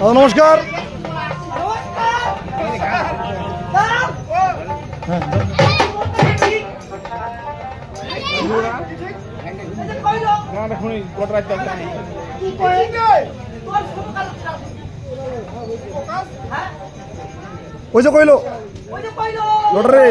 নমস্কার। ওই যে কইলো লটারি।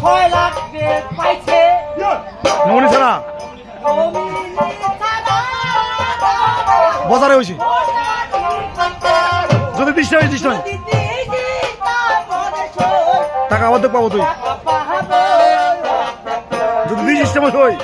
ছয় লাখ বের পাইছে নমনি ছাড়া। বাজারে হয়েছে। যদি দৃষ্টি হয় দৃষ্টি হয়। টাকা অর্ধেক পাবো তুই। যদি দিস সিস্টেম হয়।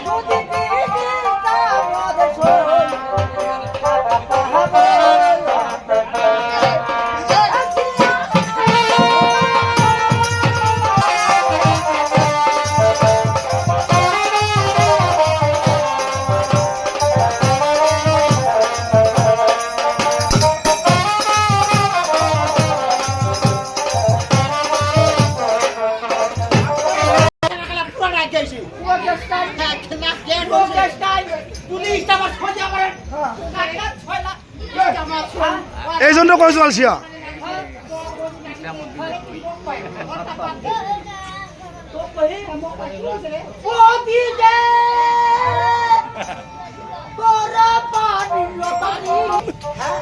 এই জন্য কয়েছো আলসিয়া?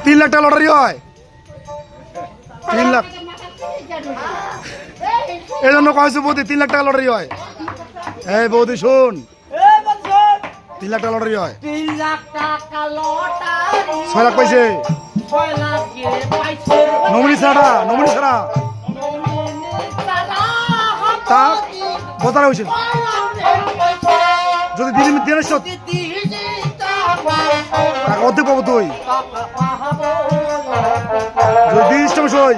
তিন লাখ টাকা লটারি হয়। তিন লাখ। এই জন্য কয়েছো বৌদি তিন লাখ টাকা লটারি হয়। এই বৌদি শোন। তিন লাখ টাকা লটারি হয়। তিন লাখ টাকা লটারি ছয় লাখ পাইছে নমিনি ছাড়া নমিনি ছাড়া। তা বাজারে হয়েছে যদি সত টাকা অর্ধেক পাবো তুই। যদি সিস্টেম সই।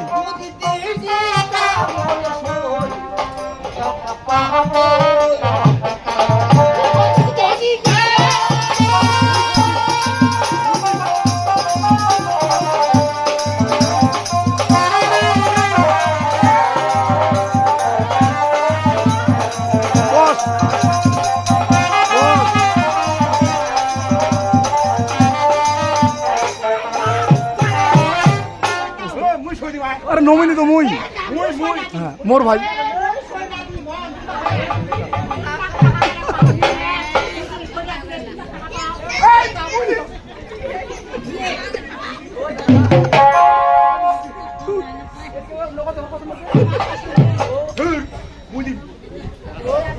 আরে নমিনি তো মুই। হ্যাঁ মোর ভাই।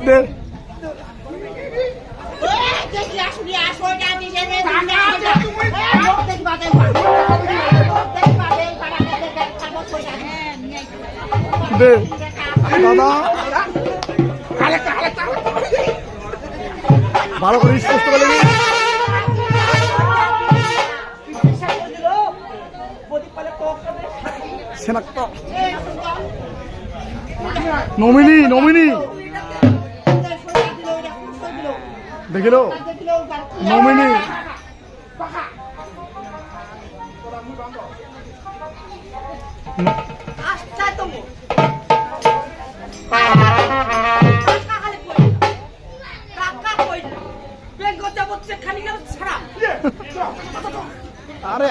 দে। লাগবে। ভালো করে স্পষ্ট করে নমিনি নমিনি। দেখিল নমিনি। আশ্চর্য